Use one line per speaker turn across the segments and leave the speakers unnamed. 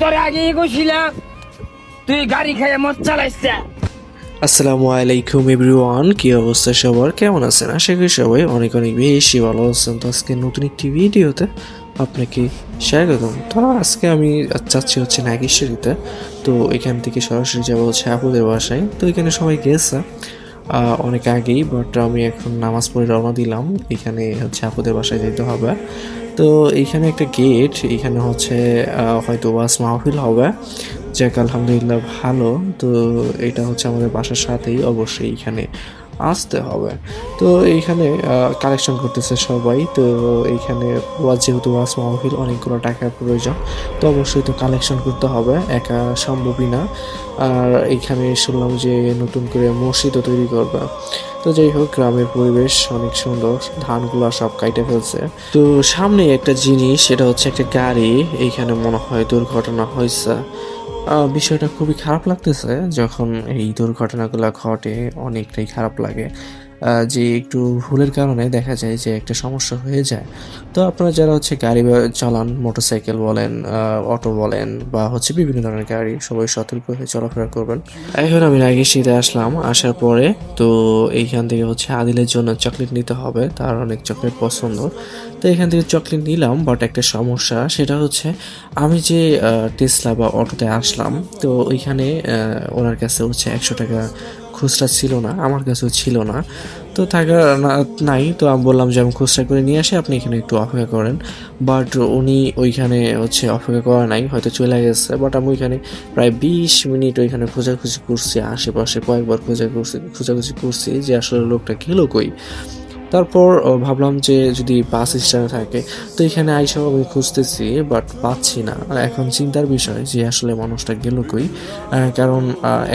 তোর আগে কইছিলাম, তুই গাড়ি খেয়ে মদ চালাইছে।
আসসালামু আলাইকুম এভরিওয়ান, কি অবস্থা সবার? কেমন আছেন? আশা করি সবাই অনেক অনেক বেশি ভালো আছেন। তো আজকে নতুন একটি ভিডিওতে আপনাকে স্বাগতম। তো আজকে আমি চাচ্ছি হচ্ছে নাগেশ্বরীতে। তো এখান থেকে সরাসরি যাব হচ্ছে আপুদের বাসায়। তো এখানে সবাই গেছে অনেক আগেই বাট আমি এখন নামাজ পড়ে রওনা দিলাম। এখানে হচ্ছে আপুদের বাসায় যেতে হবে। তো এইখানে একটা গেট এখানে হচ্ছে হয়তো ওয়াস মাহফিল হবে। যাক, আলহামদুলিল্লাহ ভালো। তো এটা হচ্ছে আমাদের বাসার সাথেই অবশ্যই এখানে আসতে হবে। তো এইখানে কালেকশন করতেছে সবাই। তো এইখানে যেহেতু ওয়াজ মাহফিল, অনেকগুলো টাকার প্রয়োজন। তো অবশ্যই তো কালেকশন করতে হবে, একা সম্ভবই না। আর এইখানে শুনলাম যে নতুন করে মসজিদও তৈরি করবে। তো যাই হোক, গ্রামের পরিবেশ অনেক সুন্দর, ধানগুলো সব কাইটে ফেলছে। তো সামনে একটা জিনিস, সেটা হচ্ছে একটা গাড়ি। এইখানে মনে হয় দুর্ঘটনা হয়েছে। বিষয়টা খুবই খারাপ লাগতেছে যখন এই দুর্ঘটনাগুলো ঘটে অনেকটাই খারাপ লাগে। যে একটু ভুলের কারণে দেখা যায় যে একটা সমস্যা হয়ে যায়। তো আপনারা যারা হচ্ছে গাড়ি চালান, মোটরসাইকেল বলেন অটো বলেন বা হচ্ছে বিভিন্ন ধরনের গাড়ি, সবাই সতর্ক হয়ে চলাফেরা করবেন। এখন আমি আগে শীতে আসলাম, আসার পরে তো এইখান থেকে হচ্ছে আদিলের জন্য চকলেট নিতে হবে, তার অনেক চকলেট পছন্দ। তো এখান থেকে চকলেট নিলাম বাট একটা সমস্যা সেটা হচ্ছে আমি যে টেসলা বা অটোতে আসলাম, তো ওইখানে ওনার কাছে হচ্ছে একশো টাকা খুচরা ছিল না, আমার কাছেও ছিল না। তো থাকার নাই, তো আমি বললাম যে আমি খুচরা করে নিয়ে আসি, আপনি এখানে একটু অপেক্ষা করেন। বাট উনি ওইখানে হচ্ছে অপেক্ষা করা নাই, হয়তো চলে গেছে। বাট আমি ওইখানে প্রায় বিশ মিনিট ওইখানে খোঁজাখুঁজি করছি, আশেপাশে কয়েকবার খোঁজা করছি খোঁজাখুঁজি করছি যে আসলে লোকটা গেলো কই। তারপর ভাবলাম যে যদি বাস স্ট্যান্ডে থাকে, তো এখানে আইসব আমি খুঁজতেছি, বাট পাচ্ছি না। এখন চিন্তার বিষয় যে আসলে মানুষটা গেল কই। কারণ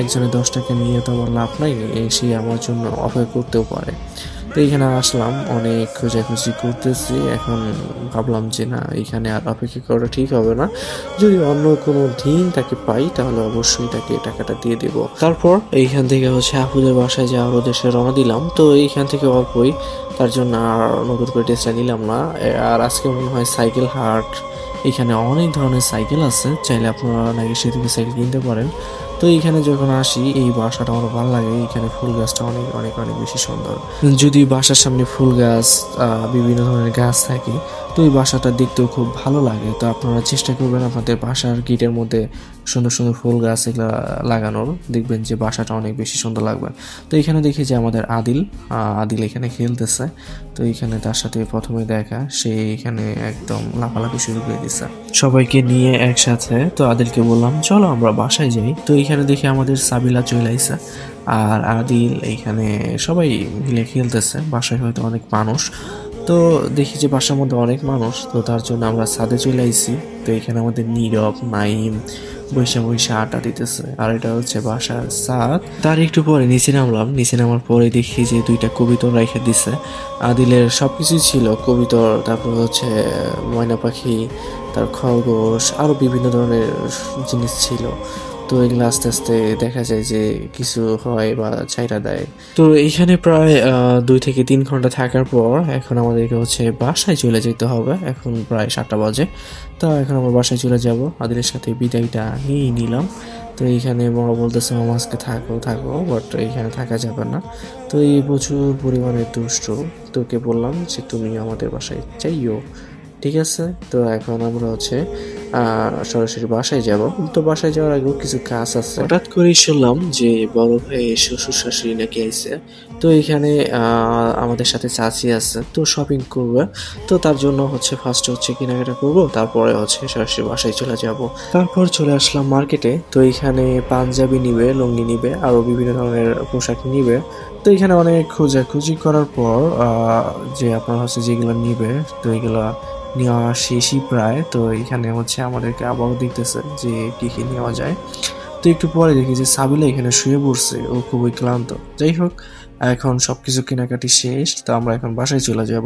একজনে দশ টাকা নিয়ে তো আমার লাভ নাই সে আমার জন্য অপেক্ষা করতেও পারে। তো এখানে আসলাম, অনেক খোঁজাখুঁজি করতেছি। এখন ভাবলাম যে না, এখানে আর অপেক্ষা করা ঠিক হবে না। যদি অন্য কোনো দিন তাকে পাই, তাহলে অবশ্যই তাকে টাকাটা দিয়ে দেব। তারপর এইখান থেকে হচ্ছে আপুদের বাসায় যাওয়ার উদ্দেশ্যে রওনা দিলাম। তো এইখান থেকে অল্পই, তার জন্য আর নতুন করে টেস্টটা নিলাম না। আর আজকে মনে হয় সাইকেল হাট, এখানে অনেক ধরনের সাইকেল আছে। চাইলে আপনারা নাকি সে থেকে সাইকেল কিনতে পারেন। তো এইখানে যখন আসি, এই বাসাটা আমার ভালো লাগে। এইখানে ফুল গাছটা অনেক অনেক অনেক বেশি সুন্দর। যদি বাসার সামনে ফুল গাছ বিভিন্ন ধরনের গাছ থাকে তো এই বাসাটা দেখতেও খুব ভালো লাগে। তো আপনারা চেষ্টা করবেন আপনাদের বাসার গেটের মধ্যে সুন্দর সুন্দর ফুল গাছ এগুলো লাগানোর। দেখবেন যে বাসাটা অনেক বেশি সুন্দর লাগবে। তো এখানে দেখি যে আমাদের আদিল আদিল এখানে খেলতেছে। তো এখানে তার সাথে প্রথমে দেখা, সে এখানে একদম লাফালাফি শুরু করে দিচ্ছে সবাইকে নিয়ে একসাথে, তো আদিলকে বললাম, চলো আমরা বাসায় যাই। তো এখানে দেখি আমাদের সাবিলা চলে আইসা আর আদিল এইখানে সবাই মিলে খেলতেছে, বাসায় হয়তো অনেক মানুষ। তো দেখি যে বাসার মধ্যে অনেক মানুষ, তো তার জন্য আমরা ছাদে চলে আইছি। তো এখানে আমাদের নীরব নাইম বৈশা বৈশা আটা দিতেছে। আর এটা হচ্ছে বাসার সাদ তার একটু পরে নিচে নামলাম। নিচে নামার পরে দেখি যে দুইটা কবিতর রেখে দিছে। আদিলের সব কিছুই ছিল। কবিতর, তারপর হচ্ছে ময়না পাখি, তার খরগোশ আরও বিভিন্ন ধরনের জিনিস ছিল। তো এগুলো আস্তে আস্তে দেখা যায় যে কিছু হয় বা ছাইরা দেয়। তো এইখানে প্রায় দুই থেকে তিন ঘণ্টা থাকার পর এখন আমাদেরকে হচ্ছে বাসায় চলে যেতে হবে। এখন প্রায় সাতটা বাজে। তো এখন আমরা বাসায় চলে যাব। আদিলের সাথে বিদায়টা নিয়েই নিলাম। তো এইখানে মামা বলতেছে আজকে থাকো থাকো, বাট এইখানে থাকা যাবে না। তো এই প্রচুর পরিমাণে দুষ্ট তোকে বললাম যে, তুমি আমাদের বাসায় চাইও ঠিক আছে? তো এখন আমরা হচ্ছে সরাসরি বাসায় যাব। তো বাসায় যাওয়ার আগেও কিছু কাজ আছে। হঠাৎ করেই শুনলাম যে বড় ভাই শ্বশুর শাশুড়ি নাকি আইছে। তো এখানে আমাদের সাথে চাচি আছে, তো শপিং করবে। তো তার জন্য হচ্ছে ফার্স্ট হচ্ছে কেনাকাটা করব, তারপরে হচ্ছে সরাসরি বাসায় চলে যাব। তারপর চলে আসলাম মার্কেটে তো এখানে পাঞ্জাবি নিবে, লুঙ্গি নিবে আরও বিভিন্ন ধরনের পোশাক নিবে। তো এখানে অনেক খোঁজাখুঁজি করার পর যে আপনার হচ্ছে যেগুলো নিবে, তো এগুলো নেওয়া শেষই প্রায়। তো এখানে হচ্ছে আমাদেরকে আবারও দেখতেছে যে কী কী নেওয়া যায়। তো একটু পরে দেখি যে সাবিলা এখানে শুয়ে পড়ছে। ও খুবই ক্লান্ত। যাই হোক, এখন সব কিছু কেনাকাটি শেষ। তো আমরা এখন বাসায় চলে যাব।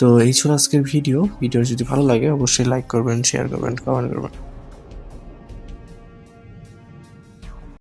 তো এই ছিল আজকের ভিডিও। ভিডিও যদি ভালো লাগে, অবশ্যই লাইক করবেন শেয়ার করবেন কমেন্ট করবেন।